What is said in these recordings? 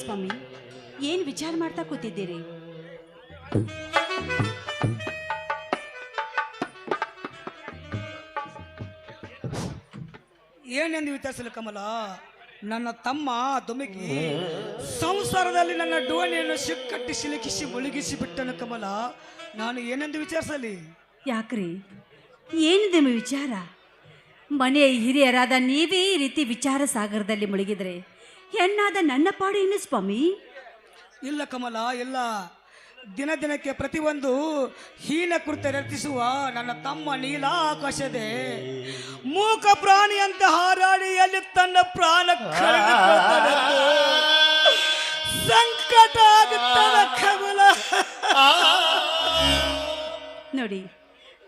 ಸ್ವಾಮಿ ಏನ್ ವಿಚಾರ ಮಾಡ್ತಾ ಕೂತಿದ್ದೀರಿ? ಏನೆಂದು ವಿಚಾರಿಸಲು ಕಮಲ? ನನ್ನ ತಮ್ಮ ದುಮಿಗಿ ಸಂಸಾರದಲ್ಲಿ ನನ್ನ ಡೋಣಿಯನ್ನು ಸಿಕ್ಕಟ್ಟಿ ಸಿಲುಕಿಸಿ ಮುಳುಗಿಸಿ ಬಿಟ್ಟನು ಕಮಲ. ನಾನು ಏನೆಂದು ವಿಚಾರಿಸಲಿ? ಯಾಕ್ರಿ? ಏನಿದೆ ನಿಮ್ಮ ವಿಚಾರ? ಮನೆಯ ಹಿರಿಯರಾದ ನೀವೇ ಈ ರೀತಿ ವಿಚಾರ ಸಾಗರದಲ್ಲಿ ಮುಳುಗಿದ್ರೆ ಹೆಣ್ಣಾದ ನನ್ನ ಪಾಡು ಏನು ಸ್ವಾಮಿ. ಇಲ್ಲ ಕಮಲ ಇಲ್ಲ. ದಿನ ದಿನಕ್ಕೆ ಪ್ರತಿಯೊಂದು ಹೀನ ಕೃತ್ಯ ರಚಿಸುವ ನನ್ನ ತಮ್ಮ ನೀಲಾಕಾಶದೆ. ಮೂಕ ಪ್ರಾಣಿಯಂತ ಹಾರಾಡಿಯಲ್ಲಿ ತನ್ನ ಪ್ರಾಣ ಸಂಕಟ ಆಗುತ್ತದೆ ಕಮಲ. ನೋಡಿ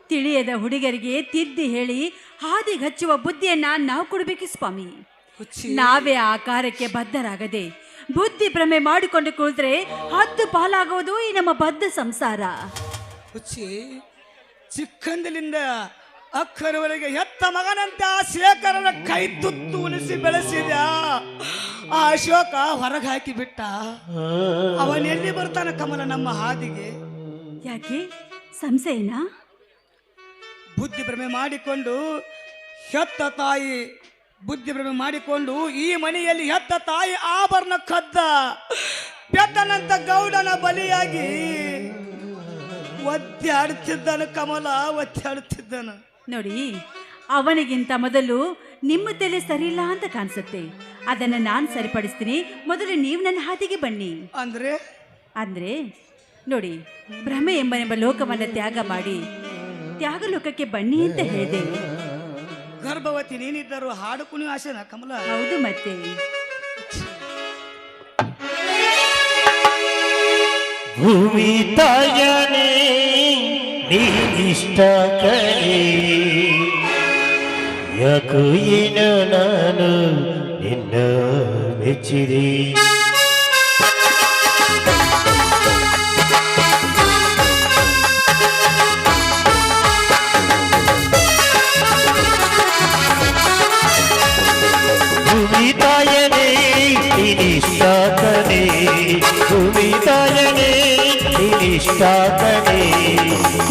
ತಿಳಿಯದ ಹುಡುಗರಿಗೆ ತಿದ್ದಿ ಹೇಳಿ ಹಾದಿಗಚ್ಚುವ ಬುದ್ಧಿಯನ್ನ ನಾವು ಕೊಡಬೇಕು ಸ್ವಾಮಿ. ನಾವೇ ಆ ಕಾರ್ಯಕ್ಕೆ ಬದ್ಧರಾಗದೆ ಬುದ್ಧಿ ಭ್ರಮೆ ಮಾಡಿಕೊಂಡು ಕುಳಿತರೆ ಹತ್ತು ಪಾಲಾಗುವುದು ಈ ನಮ್ಮ ಬದ್ಧ ಸಂಸಾರ. ಹುಚ್ಚಿ ಚಿಕ್ಕಂದಿನಿಂದ ಅಕ್ಕರವರೆಗೆ ಹೆತ್ತ ಮಗನಂತೆ ಆ ಶೇಖರನ ಕೈ ತುತ್ತು ಉಣಿಸಿ ಬೆಳೆಸಿದ ಆ ಅಶೋಕ ಹೊರಗೆ ಹಾಕಿ ಬಿಟ್ಟ. ಅವನ ಎಲ್ಲಿ ಬರ್ತಾನ ಕಮಲ ನಮ್ಮ ಹಾದಿಗೆ? ಯಾಕೆ? ಸಂಶಯನಾ? ಬುದ್ಧಿ ಭ್ರಮೆ ಮಾಡಿಕೊಂಡು ಹೆತ್ತ ತಾಯಿ ಬುದ್ಧಿ ಭ್ರಮೆ ಮಾಡಿಕೊಂಡು ಈ ಮನೆಯಲ್ಲಿ ಹೆತ್ತ ತಾಯಿ ಆಭರಣ ಕದ್ದ. ಪೆದ್ದನಂತ ಗೌಡನ ಬಲಿಯಾಗಿ ಒದ್ದಾಡುತ್ತಿದ್ದನು ಕಮಲ ಒದ್ದಾಡುತ್ತಿದ್ದನು ನೋಡಿ ಅವನಿಗಿಂತ ಮೊದಲು ನಿಮ್ಮ ತಲೆ ಸರಿಯಿಲ್ಲ ಅಂತ ಕಾಣಿಸುತ್ತೆ. ಅದನ್ನ ನಾನು ಸರಿಪಡಿಸ್ತೀನಿ. ಮೊದಲು ನೀವು ನನ್ನ ಹಾದಿಗೆ ಬನ್ನಿ. ಅಂದ್ರೆ? ಅಂದ್ರೆ ನೋಡಿ ಭ್ರಮೆ ಎಂಬ ಲೋಕವನ್ನು ತ್ಯಾಗ ಮಾಡಿ ತ್ಯಾಗ ಲೋಕಕ್ಕೆ ಬನ್ನಿ ಅಂತ ಹೇಳಿದೆ. ಗರ್ಭವತಿ ನೀನಿದ್ದರು ಹಾಡು ಕುಣಿ ಆಸೆನ ಕಮಲ ಹೌದು ಮತ್ತೆ ಭೂಮಿ ತಾಯನೇ ನೀನಿಷ್ಟ ಕರೆ ಯಾಕು ಏನು ನಾನು ನಿನ್ನ ಮೆಚ್ಚಿದೆ నిష్టాతనే భూమితాయనే నిష్టాతనే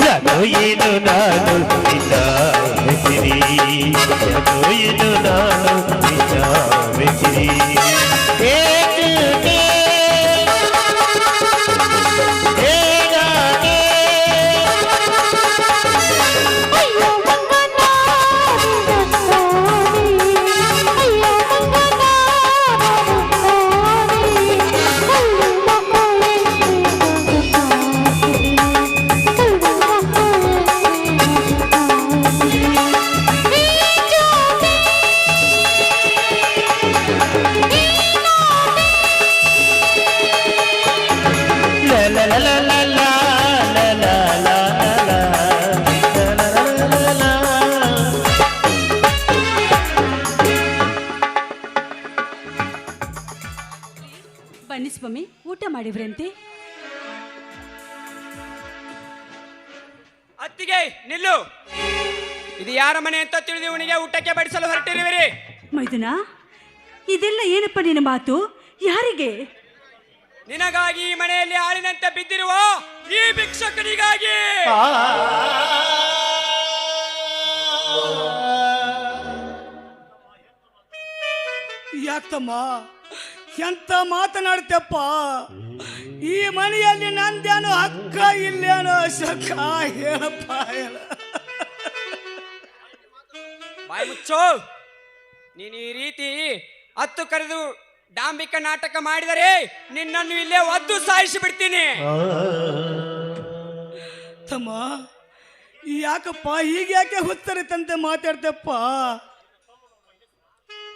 యగోయేను నాను నిజావెసిరి యగోయేను నాను నిజావెసిరి ಅತ್ತಿಗೆ ನಿಲ್ಲು. ಇದು ಯಾರ ಮನೆ ಅಂತ ತಿಳಿದು ಇವನಿಗೆ ಊಟಕ್ಕೆ ಬಡಿಸಲು ಹೊರಟಿರುವಿರಿ. ಮೈದುನ ಇದೆಲ್ಲ ಏನಪ್ಪ ನಿನ್ನ ಮಾತು? ಯಾರಿಗೆ? ನಿನಗಾಗಿ ಈ ಮನೆಯಲ್ಲಿ ಆಳಿನಂತೆ ಬಿದ್ದಿರುವ ಈ ಭಿಕ್ಷಕನಿಗಾಗಿ. ಯಾಕಮ್ಮ ಎಂತ ಮಾತನಾಡ್ತಪ್ಪ ಈ ಮನೆಯಲ್ಲಿ ನಂದೇನೋ ಅಕ್ಕ ಇಲ್ಲೇನೋ ಸಕ್ಕ ಹೇಳಪ್ಪ ಹೇಳ. ಬಾಯಿ ಮುಚ್ಚು. ನೀನು ಈ ರೀತಿ ಹತ್ತು ಕರೆದು ಡಾಂಬಿಕ ನಾಟಕ ಮಾಡಿದರೆ ನಿನ್ನನ್ನು ಇಲ್ಲೇ ಒದ್ದು ಸಾಯಿಸಿ ಬಿಡ್ತೀನಿ. ತಮ್ಮ ಯಾಕಪ್ಪ ಈಗ ಯಾಕೆ ಹುತ್ತರಿತಂತೆ ಮಾತಾಡ್ತಪ್ಪ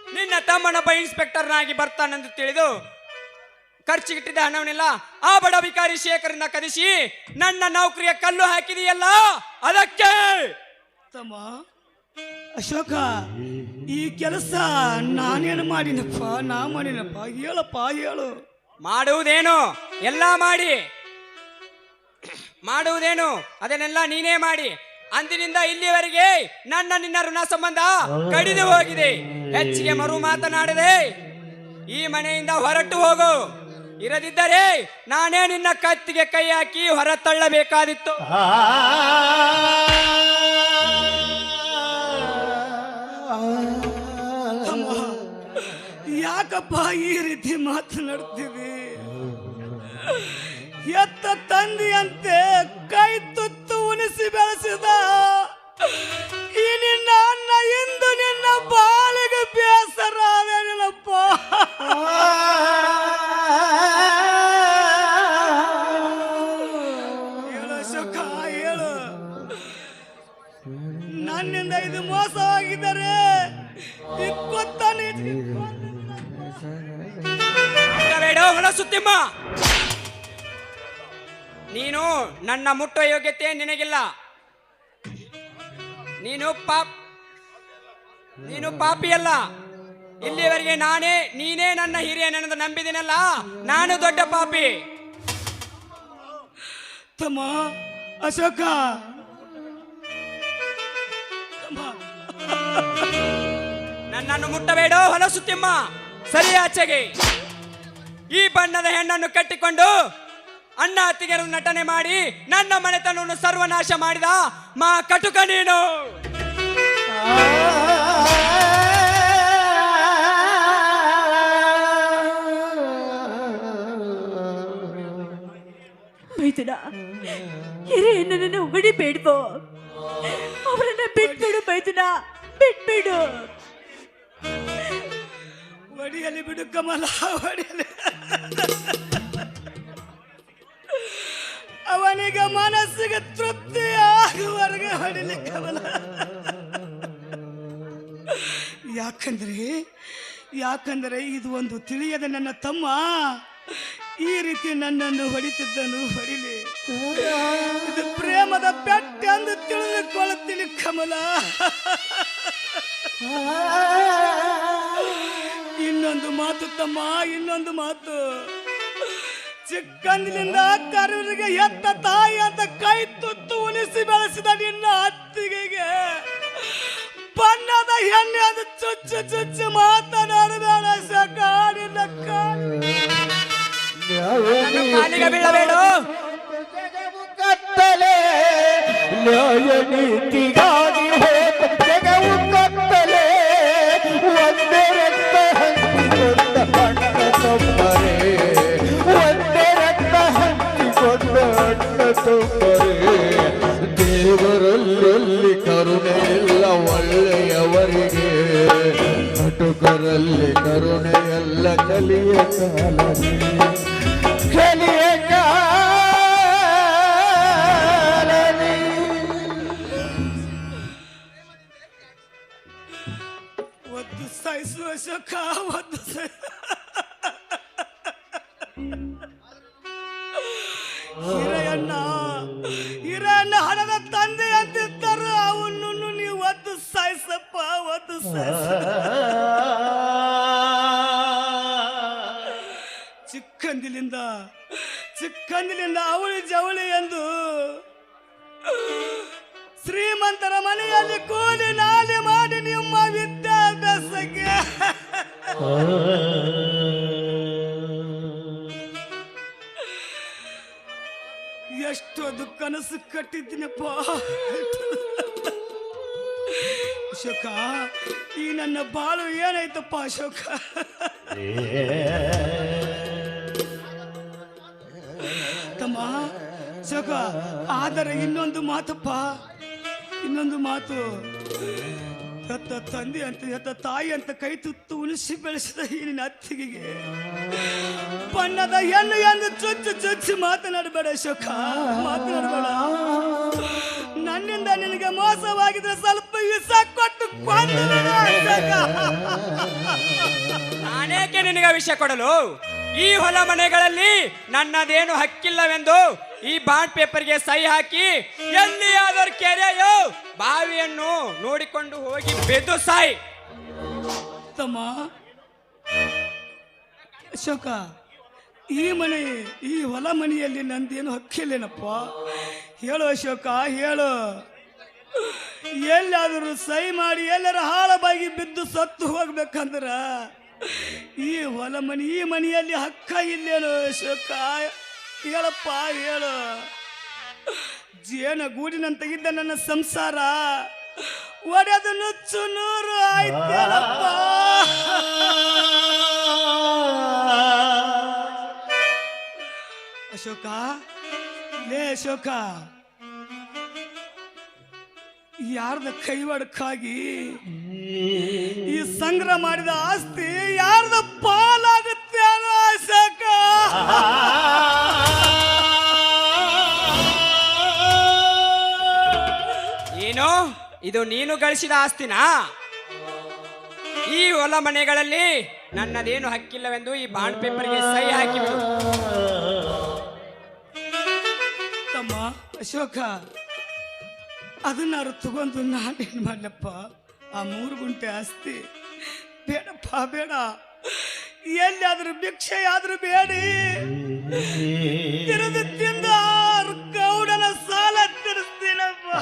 ನಿನ್ನ ತಮ್ಮನೊಬ್ಬ ಇನ್ಸ್ಪೆಕ್ಟರ್ನಾಗಿ ಬರ್ತಾನೆಂದು ತಿಳಿದು ಖರ್ಚಿಗಿಟ್ಟಿದ್ದ ಹಣವನ್ನೆಲ್ಲ ಆ ಬಡ ವಿಕಾರಿ ಶೇಖರನ್ನ ಕದಿಸಿ ನನ್ನ ನೌಕರಿಯ ಕಲ್ಲು ಹಾಕಿದೆಯಲ್ಲ? ಅದಕ್ಕೆ? ತಮ್ಮ ಅಶೋಕ ಈ ಕೆಲಸ ನಾನೇನು ಮಾಡಿನಪ್ಪ ನಾ ಮಾಡಿನಪ್ಪ ಹೇಳಪ್ಪ ಹೇಳು. ಮಾಡುವುದೇನು? ಎಲ್ಲ ಮಾಡಿ. ಮಾಡುವುದೇನು? ಅದನ್ನೆಲ್ಲ ನೀನೇ ಮಾಡಿ. ಅಂದಿನಿಂದ ಇಲ್ಲಿವರೆಗೆ ನನ್ನ ನಿನ್ನ ಋಣ ಸಂಬಂಧ ಕಡಿದು ಹೋಗಿದೆ. ಹೆಚ್ಚಿಗೆ ಮರು ಮಾತನಾಡದೆ ಈ ಮನೆಯಿಂದ ಹೊರಟು ಹೋಗು. ಇರದಿದ್ದರೆ ನಾನೇ ನಿನ್ನ ಕತ್ತಿಗೆ ಕೈ ಹಾಕಿ ಹೊರತಳ್ಳಬೇಕಾದಿತ್ತು ಯಾಕಪ್ಪ ಈ ರೀತಿ ಮಾತನಾಡ್ತೀವಿ ಎತ್ತ ತಂದಿಯಂತೆ ಕೈ ತುತ್ತು ಉಣಿಸಿ ಬೆಳೆಸಿದ. ಈ ನಿನ್ನ ಅನ್ನ ಇಂದು ನಿನ್ನ ಬಾಲಿಗೆ ಬೇಸರ ಅದೇನಪ್ಪ ಸುತ್ತಿಮ್ಮ. ನೀನು ನನ್ನ ಮುಟ್ಟುವ ಯೋಗ್ಯತೆ ನಿನಗಿಲ್ಲ. ನೀನು ಪಾಪ್, ನೀನು ಪಾಪಿಯಲ್ಲ. ಇಲ್ಲಿವರೆಗೆ ನಾನೇ, ನೀನೇ ನನ್ನ ಹಿರಿಯನೆಂದು ನಂಬಿದಿನಲ್ಲ. ನಾನು ದೊಡ್ಡ ಪಾಪಿ. ತಮ್ಮ ಅಶೋಕ. ನನ್ನನ್ನು ಮುಟ್ಟಬೇಡ ಹೊಲಸು ತಿಮ್ಮ. ಸರಿ ಆಚೆಗೆ. ಈ ಬಣ್ಣದ ಹೆಣ್ಣನ್ನು ಕಟ್ಟಿಕೊಂಡು ಅಣ್ಣ ಅತ್ತಿಗೆರು ನಟನೆ ಮಾಡಿ ನನ್ನ ಮನೆತನವನ್ನು ಸರ್ವನಾಶ ಮಾಡಿದ ಮಾ ಕಟುಕ ನೀನು. ಮೈದುನ, ಹಿರಿಯ ನನ್ನನ್ನು ಹೊಡಿಬೇಡ್ವೋ? ಅವರನ್ನ ಬಿಟ್ಬಿಡು ಮೈದುನ, ಬಿಟ್ಬಿಡು. ಒಡಿಯಲಿ ಬಿಡು ಕಮಲ ಬಡಿಯಲ್ಲಿ ಅವನಿಗೆ ಮನಸ್ಸಿಗೆ ತೃಪ್ತಿ ಆಗುವವರೆಗೆ ಹೊಡಿಲಿ ಕಮಲ. ಯಾಕಂದ್ರೆ ಯಾಕಂದ್ರೆ ಇದು ಒಂದು ತಿಳಿಯದ ನನ್ನ ತಮ್ಮ. ಈ ರೀತಿ ನನ್ನನ್ನು ಹೊಡಿತಿದ್ದನು, ಹೊಡಿಲಿ. ಇದು ಪ್ರೇಮದ ಬೆಟ್ಟ ಎಂದು ತಿಳಿದುಕೊಳ್ಳುತ್ತೀನಿ ಕಮಲ. ಇನ್ನೊಂದು ಮಾತು ತಮ್ಮ, ಇನ್ನೊಂದು ಮಾತು. ಚಿಕ್ಕಂದಿನಿಂದ ಕರುವಿಗೆ ಎತ್ತ ತಾಯಿ ಅಂತ ಕೈ ತುತ್ತು ಉಣಿಸಿ ಬೆಳೆಸಿದ ನಿನ್ನ ಅತ್ತಿಗೆಗೆ. ಬಣ್ಣದ ಎಣ್ಣೆ ಅದು ಚುಚ್ಚು ಚುಚ್ಚು ಮಾತನಾಡಬೇಡ ಸಕಾಡಿನ ಕಾಲಿಗೆ ಬೀಳಬೇಡ. ಕತ್ತಲೆ ನ್ಯಾಯ ನೀತಿಗಾಗಿ ಕಟುಕರಲ್ಲಿ ಕರುಣೆ ಎಲ್ಲ ಕಲಿಯ ಕಾಲವೇ. ಎಷ್ಟೊಂದು ಕನಸು ಕಟ್ಟಿದ್ದೀನಪ್ಪ. ಅಶೋಕ, ಈ ನನ್ನ ಬಾಳು ಏನಾಯ್ತಪ್ಪ ಅಶೋಕ? ತಮ್ಮ, ಅಶೋಕ, ಆದರೆ ಇನ್ನೊಂದು ಮಾತಪ್ಪ. ಇನ್ನೊಂದು ಮಾತು. ಹೆತ್ತ ತಂದೆ ಅಂತ ಎತ್ತ ತಾಯಿ ಅಂತ ಕೈ ತುತ್ತು ಉಳಿಸಿ ಬೆಳೆಸಿದ ಈ ನಿನ್ನ ಅತ್ತಿಗೆಗೆ. ಬಣ್ಣದ ಹೆಣ್ಣು ಎಂದು ಚುಚ್ಚು ಚುಚ್ಚಿ ಮಾತನಾಡಬೇಡ ಅಶೋಕ, ಮಾತನಾಡಬೇಡ. ನನ್ನಿಂದ ನಿನಗೆ ಮೋಸವಾಗಿದ್ರೆ ಸ್ವಲ್ಪ ವಿಷ ಕೊಟ್ಟು. ನಾನೇಕೆ ನಿನಗೆ ವಿಷಯ ಕೊಡಲು? ಈ ಹೊಲ ಮನೆಗಳಲ್ಲಿ ನನ್ನದೇನು ಹಕ್ಕಿಲ್ಲವೆಂದು ಈ ಬಾಂಡ್ ಪೇಪರ್ಗೆ ಸಹಿ ಹಾಕಿ ಎಲ್ಲಿಯಾದರೂ ಕೆರೆಯೋ ಬಾವಿಯನ್ನು ನೋಡಿಕೊಂಡು ಹೋಗಿ ಬೆದು ಸಾಯಿ. ತಮ್ಮ, ಅಶೋಕ, ಈ ಮನೆ, ಈ ಹೊಲ ಮನೆಯಲ್ಲಿ ನಂದೇನು ಹಕ್ಕಿಲ್ಲೇನಪ್ಪ? ಹೇಳು ಅಶೋಕ, ಹೇಳು. ಎಲ್ಲಾದರೂ ಸಹಿ ಮಾಡಿ ಎಲ್ಲರ ಹಾಳಬಾಗಿ ಬಿದ್ದು ಸತ್ತು ಹೋಗ್ಬೇಕಂದ್ರ ಈ ಹೊಲ ಮನಿ, ಈ ಮನೆಯಲ್ಲಿ ಹಕ್ಕ ಇಲ್ಲೇನು? ಸುಖ ಹೇಳಪ್ಪ, ಹೇಳು. ಜೇನ ಗೂಡಿನಂತಾಗಿದ್ದ ನನ್ನ ಸಂಸಾರ, ಒಡೆದು ನುಚ್ಚು ನೂರು ಆಯ್ತಪ್ಪ ಅಶೋಕ, ಲೇ ಅಶೋಕ. ಯಾರ್ದ ಕೈವಾಡಕ್ಕಾಗಿ ಈ ಸಂಗ್ರಹ ಮಾಡಿದ ಆಸ್ತಿ ಯಾರ್ದ ಪಾಲಾಗುತ್ತೆ ಅನ್ನೋ ಅಶೋಕ? ಏನು? ಇದು ನೀನು ಗಳಿಸಿದ ಆಸ್ತಿನಾ? ಈ ಹೊಲ ಮನೆಗಳಲ್ಲಿ ನನ್ನದೇನು ಹಕ್ಕಿಲ್ಲವೆಂದು ಈ ಬಾಂಡ್ ಪೇಪರ್ಗೆ ಸಹಿ ಹಾಕಿಬಿಡು. ತಮ್ಮ ಅಶೋಕ ಅದನ್ನಾರು ತಗೊಂಡು ನಾನೇನು ಮಾಡಲಪ್ಪ? ಆ ಮೂರು ಗುಂಟೆ ಆಸ್ತಿ. ಬೇಡಪ್ಪ, ಬೇಡ. ಎಲ್ಲಿಯಾದ್ರೂ ಭಿಕ್ಷೆ ಬೇಡಿ. ತಿರುದು ತಿಂದ ಗೌಡನ ಸಾಲ ತೀರಿಸ್ತೀನಪ್ಪ.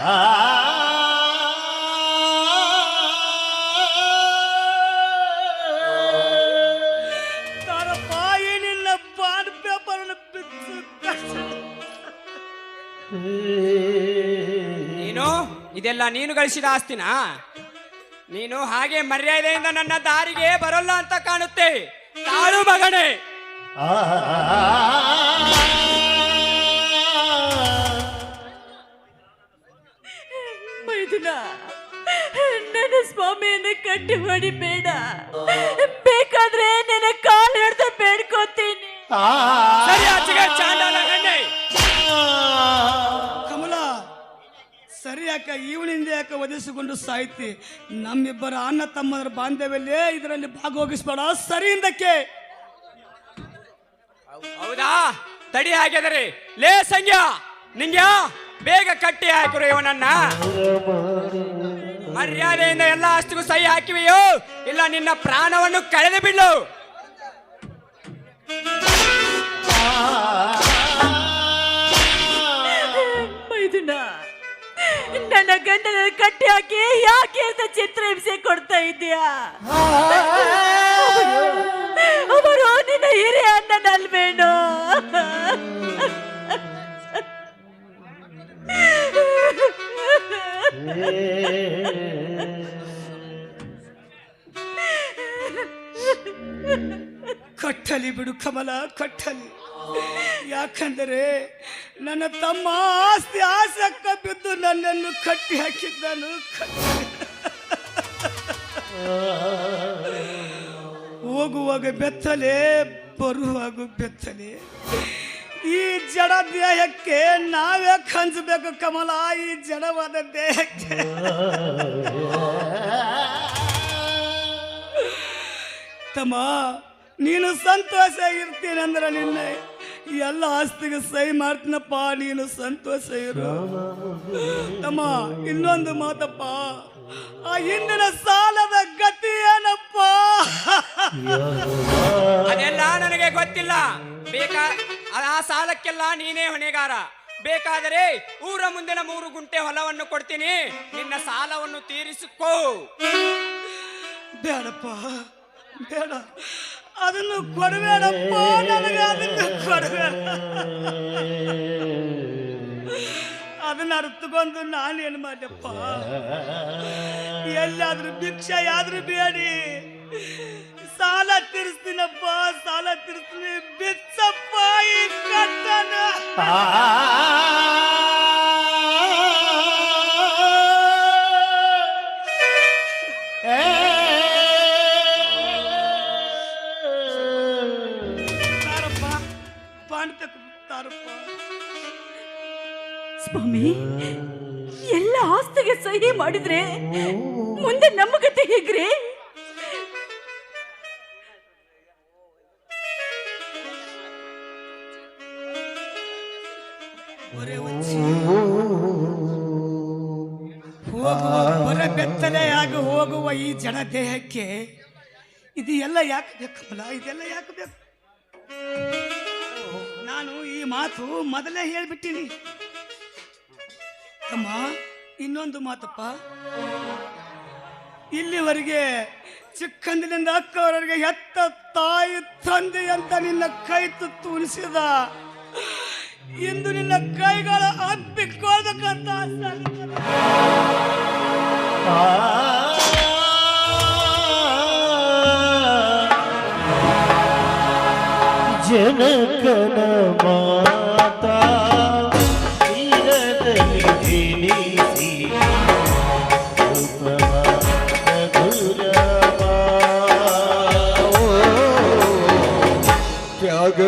ಇದೆಲ್ಲ ನೀನು ಗಳಿಸಿದ ಆಸ್ತಿನಾ? ನೀನು ಹಾಗೆ ಮರ್ಯಾದೆಯಿಂದ ನನ್ನ ದಾರಿಗೆ ಬರಲ್ಲ ಅಂತ ಕಾಣುತ್ತೆ. ತಾಳು ಮಗನೇ. ಮೈದುನ ನನ್ನ ಸ್ವಾಮಿಯನ್ನ ಕಟ್ಟಿ ಹೊಡಿಬೇಡ. ಬೇಕಾದ್ರೆ ನನ್ನ ಕಾಲು ಹಿಡ್ದು ಬೇಡ್ಕೋತೀನಿ. ಸರಿ ಆಚೆಗೆ ಯಾಕ ಇವಳಿಂದ ಯಾಕೆ ಒದಿಸಿಕೊಂಡು ಸಾಯ್ತಿ? ನಮ್ಮಿಬ್ಬರ ಅಣ್ಣ ತಮ್ಮದ್ರ ಬಾಂಧವ್ಯಲ್ಲೇ ಇದರಲ್ಲಿ ಭಾಗವಹಿಸ್ಬೇಡ. ಸರಿಯಿಂದಕ್ಕೆ. ಹೌದಾ? ತಡಿ ಹಾಕಿದರೆ ಲೇ ಸಂಜ್ಯ ನಿಂಗ್ಯ ಬೇಗ ಕಟ್ಟಿ ಹಾಕಿರು ಇವನನ್ನ. ಮರ್ಯಾದೆಯಿಂದ ಎಲ್ಲ ಅಷ್ಟಿಗೂ ಸಹಿ ಹಾಕಿವೆಯೋ? ಇಲ್ಲ ನಿನ್ನ ಪ್ರಾಣವನ್ನು ಕಳೆದು ಬಿಡ್ಲು ನನ್ನ ಗಂಡನ ಕಟ್ಟಿ ಹಾಕಿ ಯಾಕೆ ಅಂತ ಚಿತ್ರ ಹಿಂಸೆ ಕೊಡ್ತಾ ಇದೀಯಾ ಅವರು ನಿನ್ನ ಹಿರಿಯ ಅಣ್ಣನಲ್ವೇನು? ಕಟ್ಟಲಿ ಬಿಡು ಕಮಲ, ಕಟ್ಟಲಿ. ಯಾಕಂದರೆ ನನ್ನ ತಮ್ಮ ಆಸ್ತಿ ಆಸಕ್ಕ ಬಿದ್ದು ನನ್ನನ್ನು ಕಟ್ಟಿ ಹಾಕಿದ್ದನು. ಹೋಗುವಾಗ ಬೆತ್ತಲೆ, ಬರುವಾಗ ಬೆತ್ತಲೆ. ಈ ಜಡ ದೇಹಕ್ಕೆ ನಾವೇ ಹಂಚಬೇಕು ಕಮಲ, ಈ ಜಡವಾದ ದೇಹಕ್ಕೆ. ತಮ್ಮ, ನೀನು ಸಂತೋಷ ಇರ್ತೀನಂದ್ರೆ ನಿನ್ನ. ಎಲ್ಲ ಆಸ್ತಿಗೆ ಸಹಿ ಮಾಡ್ತೀನಪ್ಪ ನೀನು ಸಂತೋಷ ಇರು. ತಮ್ಮ ಇನ್ನೊಂದು ಮಾತಪ್ಪ. ಆ ಹಿಂದಿನ ಸಾಲದ ಗತಿ ಏನಪ್ಪ? ಅದೆಲ್ಲ ನನಗೆ ಗೊತ್ತಿಲ್ಲ. ಬೇಕಾ ಆ ಸಾಲಕ್ಕೆಲ್ಲ ನೀನೇ ಹೊಣೆಗಾರ. ಬೇಕಾದರೆ ಊರ ಮುಂದಿನ ಮೂರು ಗುಂಟೆ ಹೊಲವನ್ನು ಕೊಡ್ತೀನಿ. ನಿನ್ನ ಸಾಲವನ್ನು ತೀರಿಸಿಕೋ. ಬೇಡಪ್ಪ ಬೇಡ. ಅದನ್ನು ಕೊಡಬೇಡಪ್ಪ ನನಗೆ ಅದನ್ನು ಕೊಡಬೇಡ. ಅದನ್ನ ನಾನು ನಾನೇನು ಮಾಡಪ್ಪ ಎಲ್ಲಾದ್ರೂ ಭಿಕ್ಷೆ, ಆದ್ರೂ ಬೇಡಿ. ಸಾಲ ತೀರಿಸ್ತೀನಪ್ಪ, ಸಾಲ ತೀರಿಸ್ತೀನಿ. ಬಿಚ್ಚಪ್ಪ, ಈ ಕಟ್ಟನ. ಎಲ್ಲ ಆಸ್ತಿಗೆ ಸಹಿ ಮಾಡಿದ್ರೆ ಮುಂದೆ ನಮ್ಮ ಕತೆ ಹೇಗ್ರಿ? ಹೊರಗತ್ತಲೆಯಾಗಿ ಹೋಗುವ ಈ ಜನ ದೇಹಕ್ಕೆ ಇದು ಎಲ್ಲ ಯಾಕೆ ಬೇಕಲ್ಲ ಇದೆಲ್ಲ ಯಾಕೆ ಬೇಕು? ನಾನು ಈ ಮಾತು ಮೊದಲೇ ಹೇಳ್ಬಿಟ್ಟಿನಿ. ಅಮ್ಮ, ಇನ್ನೊಂದು ಮಾತಪ್ಪ ಇಲ್ಲಿವರೆಗೆ ಚಿಕ್ಕಂದಿನಿಂದ ಅಕ್ಕವರಿಗೆ ಹೆತ್ತ ತಾಯಿ ತಂದೆ ಅಂತ ನಿನ್ನ ಕೈ ತುತ್ತು ಇಂದು ನಿನ್ನ ಕೈಗಳ ಸಂಕಲ್ಪ. ಜನಕನ ಮಾತಾ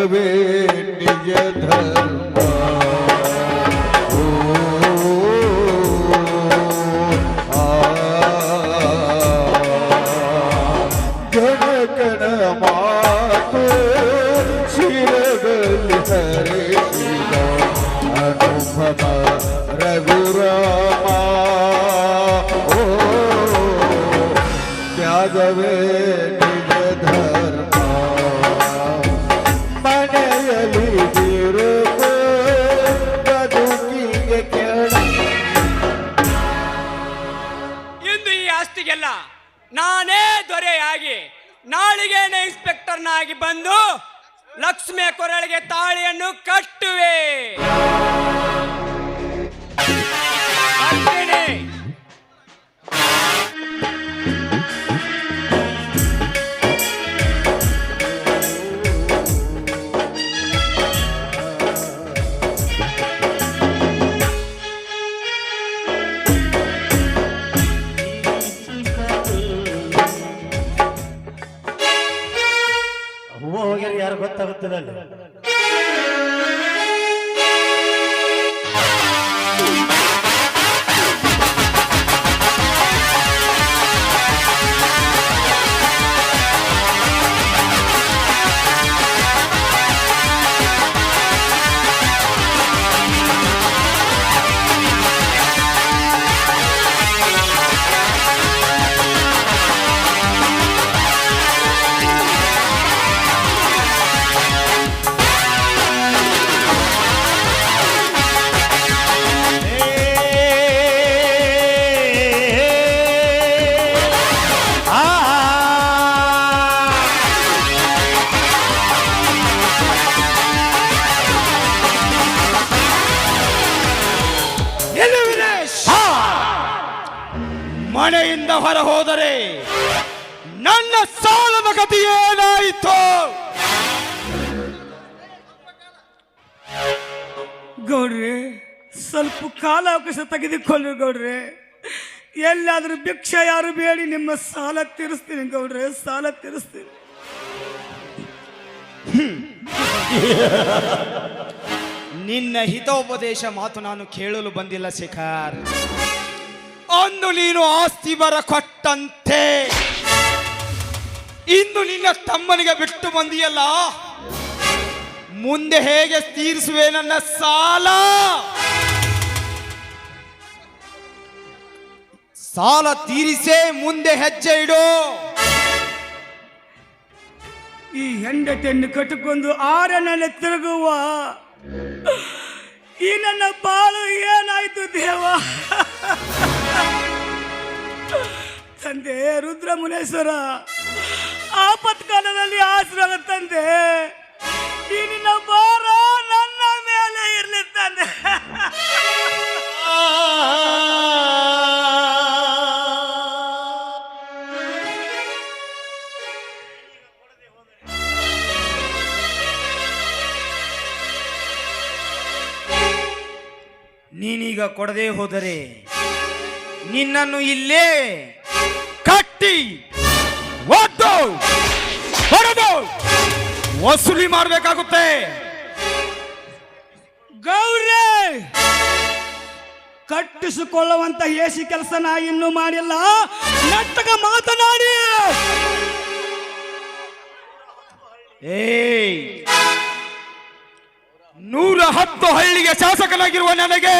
ભવે નિજ ಈ ನಾನೇ ದೊರೆಯಾಗಿ ನಾಳಿಗೇನೆ ಇನ್ಸ್ಪೆಕ್ಟರ್ನಾಗಿ ಬಂದು ಲಕ್ಷ್ಮಿಯ ಕೊರಳಿಗೆ ತಾಳಿಯನ್ನು ಕಟ್ಟುವೆ. ಯಾರು ಮನೆಯಿಂದ ಹೊರ ಹೋದರೆ ನನ್ನ ಸಾಲದ ಗತಿ ಏನಾಯಿತು? ಗೌಡ್ರೆ ಸ್ವಲ್ಪ ಕಾಲಾವಕಾಶ ತೆಗೆದುಕೊಳ್ಳ್ರಿ ಗೌಡ್ರೆ. ಎಲ್ಲಾದ್ರೂ ಭಿಕ್ಷೆ ಯಾರು ಬೇಡಿ ನಿಮ್ಮ ಸಾಲ ತೀರಿಸ್ತೀನಿ ಗೌಡ್ರೆ ಸಾಲ ತೀರಿಸ್ತೀನಿ. ನಿನ್ನ ಹಿತೋಪದೇಶ ಮಾತು ನಾನು ಕೇಳಲು ಬಂದಿಲ್ಲ ಶಿಖರ್. ಅಂದು ನೀನು ಆಸ್ತಿ ಬರ ಕೊಟ್ಟಂತೆ. ಇಂದು ನಿನ್ನ ತಮ್ಮನಿಗೆ ಬಿಟ್ಟು ಬಂದಿಯಲ್ಲ? ಮುಂದೆ ಹೇಗೆ ತೀರಿಸುವೆ ನನ್ನ ಸಾಲ? ಸಾಲ ತೀರಿಸೇ ಮುಂದೆ ಹೆಜ್ಜೆ ಇಡು. ಈ ಹೆಂಡತಿಯನ್ನು ಕಟ್ಟಿಕೊಂಡು ನನ್ನ ತಿರುಗುವ ಈ ನನ್ನ ಪಾಲು ಏನಾಯ್ತು ದೇವ? ತಂದೆ ರುದ್ರ ಮುನೇಶ್ವರ ಆಪತ್ಕಾಲದಲ್ಲಿ ಆಶ್ರಮ ತಂದೆ. ನಿನ್ನ ಭಾರ ನನ್ನ ಮೇಲೆ ಇರಲಿ ತಂದೆ. ನೀನೀಗ ಕೊಡದೇ ಹೋದರೆ ನಿನ್ನನ್ನು ಇಲ್ಲೇ ಕಟ್ಟಿ ಒದ್ದು ಹೊಡೆದು ವಸೂಲಿ ಮಾಡಬೇಕಾಗುತ್ತೆ. ಗೌರೇ ಕಟ್ಟಿಸಿಕೊಳ್ಳುವಂತ ಏಸಿ ಕೆಲಸ ನಾ ಇನ್ನೂ ಮಾಡಿಲ್ಲ. ನಟ್ಟಗ ಮಾತನಾಡಿ. ಏ ನೂರ ಹತ್ತು ಹಳ್ಳಿಗೆ ಶಾಸಕನಾಗಿರುವ ನನಗೆ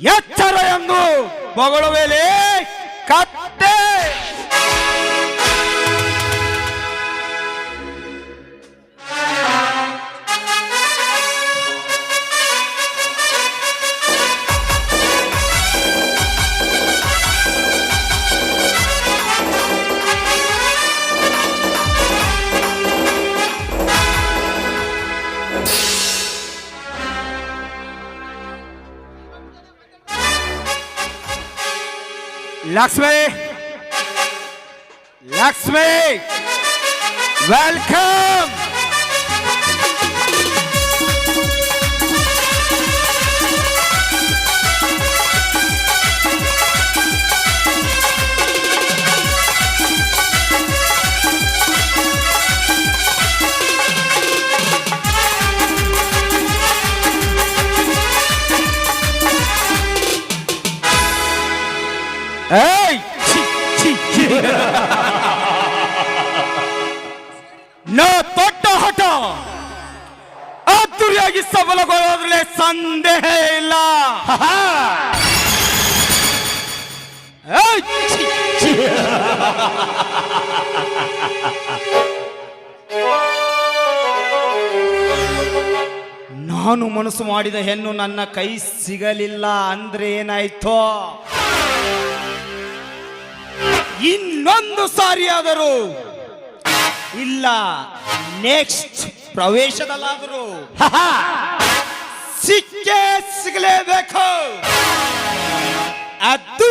ಎಚ್ಚರ ಎಂದು ಬೊಗಳುವೇಲೆ ಕತ್ತೆ ಲಕ್ಷ್ಮಿ ಲಕ್ಷ್ಮಿ ವೆಲ್ಕಮ್ ಸಫಲಗೊಳ್ಳೋದ್ರಲ್ಲಿ ಸಂದೇಹ ಇಲ್ಲ. ನಾನು ಮನಸ್ಸು ಮಾಡಿದ ಹೆಣ್ಣು ನನ್ನ ಕೈ ಸಿಗಲಿಲ್ಲ ಅಂದ್ರೆ ಏನಾಯ್ತೋ? ಇನ್ನೊಂದು ಸಾರಿ ಆದರೂ ಇಲ್ಲ ನೆಕ್ಸ್ಟ್ ಪ್ರವೇಶದಲ್ಲಾದರೂ. ಸಿಕ್ಕೇ ಸಿಗಲೇಬೇಕು ಅದು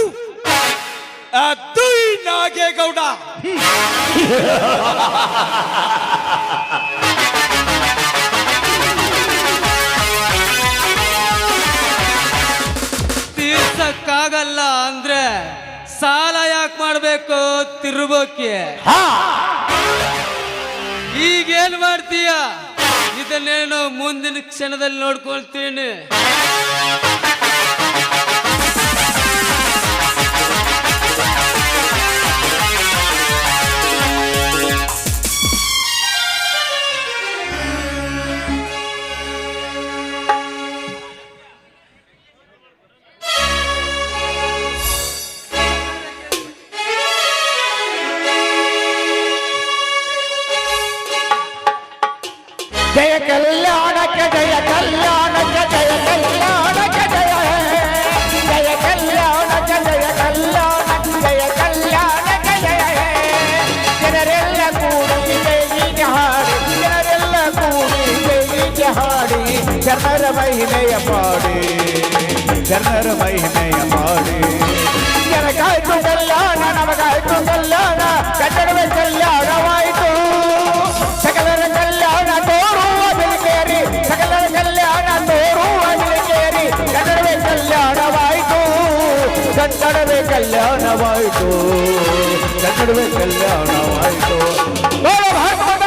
ಅದು ನಾಗೇಗೌಡ ತೀರ್ಸಕ್ಕಾಗಲ್ಲ ಅಂದ್ರೆ ಸಾಲ ಯಾಕೆ ಮಾಡ್ಬೇಕು ತಿರುಗೋಕೆ ಈಗೇನ್ ಮಾಡ್ತೀಯ? ಇದನ್ನೇನು ಮುಂದಿನ ಕ್ಷಣದಲ್ಲಿ ನೋಡ್ಕೊಳ್ತೀನಿ. ನಡುವೆ ಕಲ್ಯಾಣವಾಯಿತು. ನಡುವೆ ಕಲ್ಯಾಣವಾಯಿತು. ಭಾರತ